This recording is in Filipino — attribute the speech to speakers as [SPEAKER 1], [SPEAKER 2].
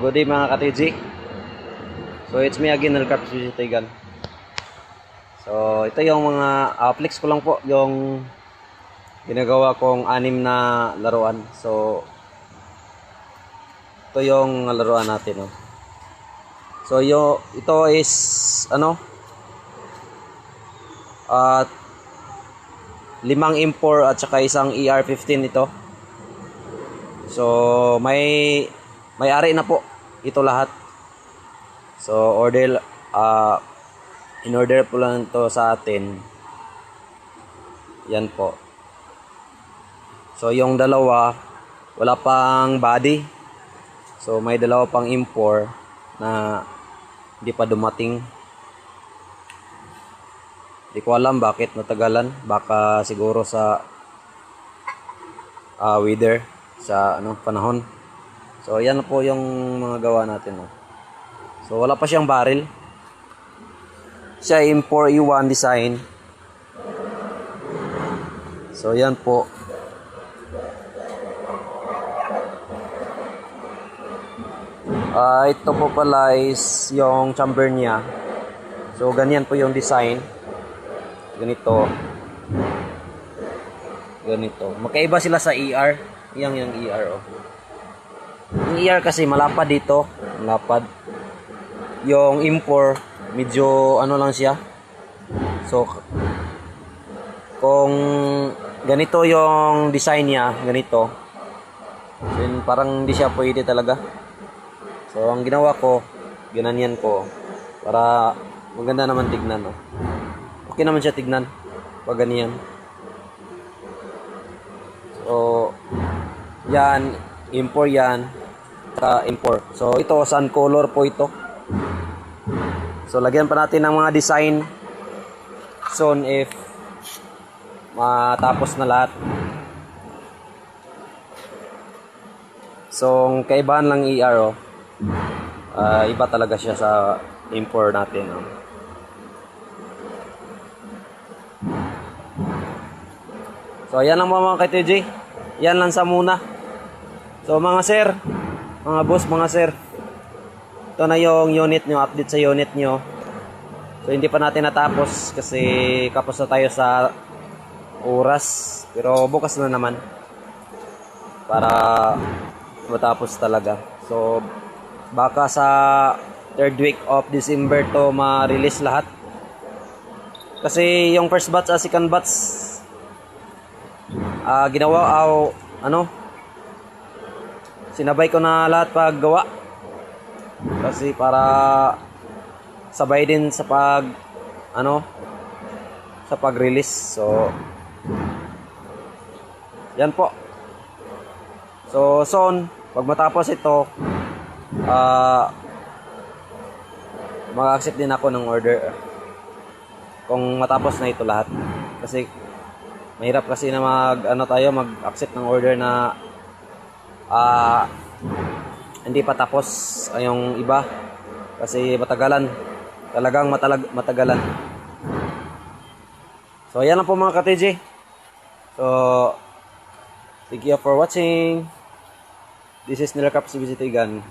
[SPEAKER 1] good day mga ka-TG. So, it's me again, Nalcarp Tigan. So, ito yung mga uh, flex ko lang po, yung ginagawa kong anim na laruan. So, ito yung laruan natin. Oh. So, yo, ito is, ano, at limang impor at saka isang ER15 ito. So, may may-ari na po ito lahat. So, order ah in order po lang to sa atin. Yan po. So, yung dalawa wala pang body. So, may dalawa pang impor na hindi pa dumating. Hindi ko alam bakit natagalan. Baka siguro sa ah weather sa ano panahon. So yan po yung mga gawa natin. Oh. So wala pa siyang barrel. Siya ay 4E1 design. So yan po. Ah, ito po pala is yung chamber niya. So ganyan po yung design. Ganito. Ganito. Magkaiba sila sa ER. Yang yung ER oh. Yung ER kasi malapad dito. Malapad. Yung impor, medyo ano lang siya. So, kung ganito yung design niya, ganito. Then parang hindi siya pwede talaga. So, ang ginawa ko, ginanyan ko. Para maganda naman tignan. Oh. Okay naman siya tignan. Pag ganyan. So, yan, import yan, ka import. So, ito, sun color po ito. So, lagyan pa natin ng mga design soon if matapos na lahat. So, ang kaibahan lang ER, oh, ah, iba talaga siya sa import natin. Oh. So, ayan lang po mga ka-TJ. Yan lang sa muna. So, mga sir, mga boss, mga sir. Ito na yung unit nyo, update sa unit nyo. So, hindi pa natin natapos kasi kapos na tayo sa oras. Pero bukas na naman. Para matapos talaga. So, baka sa third week of December to ma-release lahat. Kasi yung first batch at second batch ah ginawa aw ano sinabay ko na lahat paggawa. Kasi para sabay din sa pag ano sa pag-release. So yan po. So soon pag matapos ito ah mag-accept din ako ng order. Kung matapos na ito lahat. Kasi mahirap kasi na mag ano tayo mag-accept ng order na ah hindi pa tapos yung iba kasi matagalan. Talagang matalag, matagalan. So yan lang po mga ka-TJ so thank you for watching. This is Nilakap Subisitigan